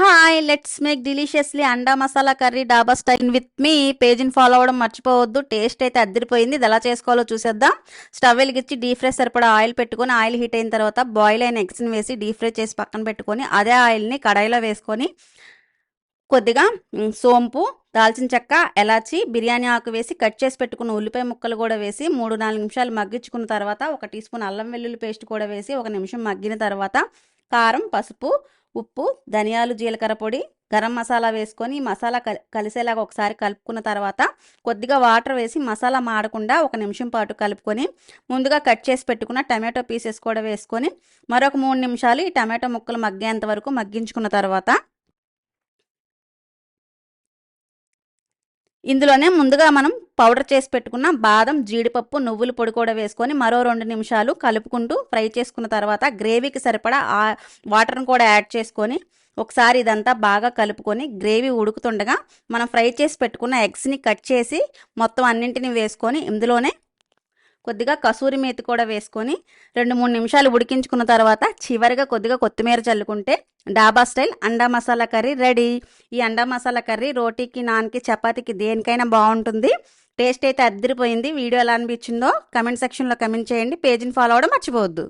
Hi let's make deliciously anda masala curry dhaba style with మీ పేజీని follow అవ్వడం మర్చిపోవద్దు. Taste అయితే అద్దరిపోయింది. ఇది ఎలా చేసుకోవాలో చూసేద్దాం. స్టవ్ వెలిగించి డీప్ ఫ్రై సరిపడా ఆయిల్ పెట్టుకొని ఆయిల్ హీట్ అయిన తర్వాత బాయిల్ అయిన ఎగ్స్ని వేసి డీప్ ఫ్రై చేసి పక్కన పెట్టుకొని అదే ఆయిల్ని కడాయిలో వేసుకొని కొద్దిగా సోంపు దాల్చిన చెక్క ఎలాచి బిర్యానీ ఆకు వేసి కట్ చేసి పెట్టుకున్న ఉల్లిపాయ ముక్కలు కూడా వేసి మూడు నాలుగు నిమిషాలు మగ్గించుకున్న తర్వాత ఒక టీ స్పూన్ అల్లం వెల్లుల్లి పేస్ట్ కూడా వేసి ఒక నిమిషం మగ్గిన తర్వాత కారం పసుపు ఉప్పు ధనియాలు జీలకర్ర పొడి గరం మసాలా వేసుకొని మసాలా కలి కలిసేలాగా ఒకసారి కలుపుకున్న తర్వాత కొద్దిగా వాటర్ వేసి మసాలా మాడకుండా ఒక నిమిషం పాటు కలుపుకొని ముందుగా కట్ చేసి పెట్టుకున్న టమాటో పీసెస్ కూడా వేసుకొని మరొక మూడు నిమిషాలు ఈ టమాటో ముక్కలు మగ్గేంత వరకు మగ్గించుకున్న తర్వాత ఇందులోనే ముందుగా మనం పౌడర్ చేసి పెట్టుకున్న బాదం జీడిపప్పు నువ్వుల పొడి కూడా వేసుకొని మరో రెండు నిమిషాలు కలుపుకుంటూ ఫ్రై చేసుకున్న తర్వాత గ్రేవీకి సరిపడా వాటర్ని కూడా యాడ్ చేసుకొని ఒకసారి ఇదంతా బాగా కలుపుకొని గ్రేవీ ఉడుకుతుండగా మనం ఫ్రై చేసి పెట్టుకున్న ఎగ్స్ని కట్ చేసి మొత్తం అన్నింటిని వేసుకొని ఇందులోనే కొద్దిగా కసూరి మేతి కూడా వేసుకొని రెండు మూడు నిమిషాలు ఉడికించుకున్న తర్వాత చివరిగా కొద్దిగా కొత్తిమీర చల్లుకుంటే డాబా స్టైల్ అండా మసాలా కర్రీ రెడీ. ఈ అండా మసాలా కర్రీ రోటీకి నాన్కి చపాతీకి దేనికైనా బాగుంటుంది. టేస్ట్ అయితే అద్దరిపోయింది. వీడియో ఎలా అనిపించిందో కమెంట్ సెక్షన్లో కమెంట్ చేయండి. పేజీని ఫాలో అవ్వడం మర్చిపోవద్దు.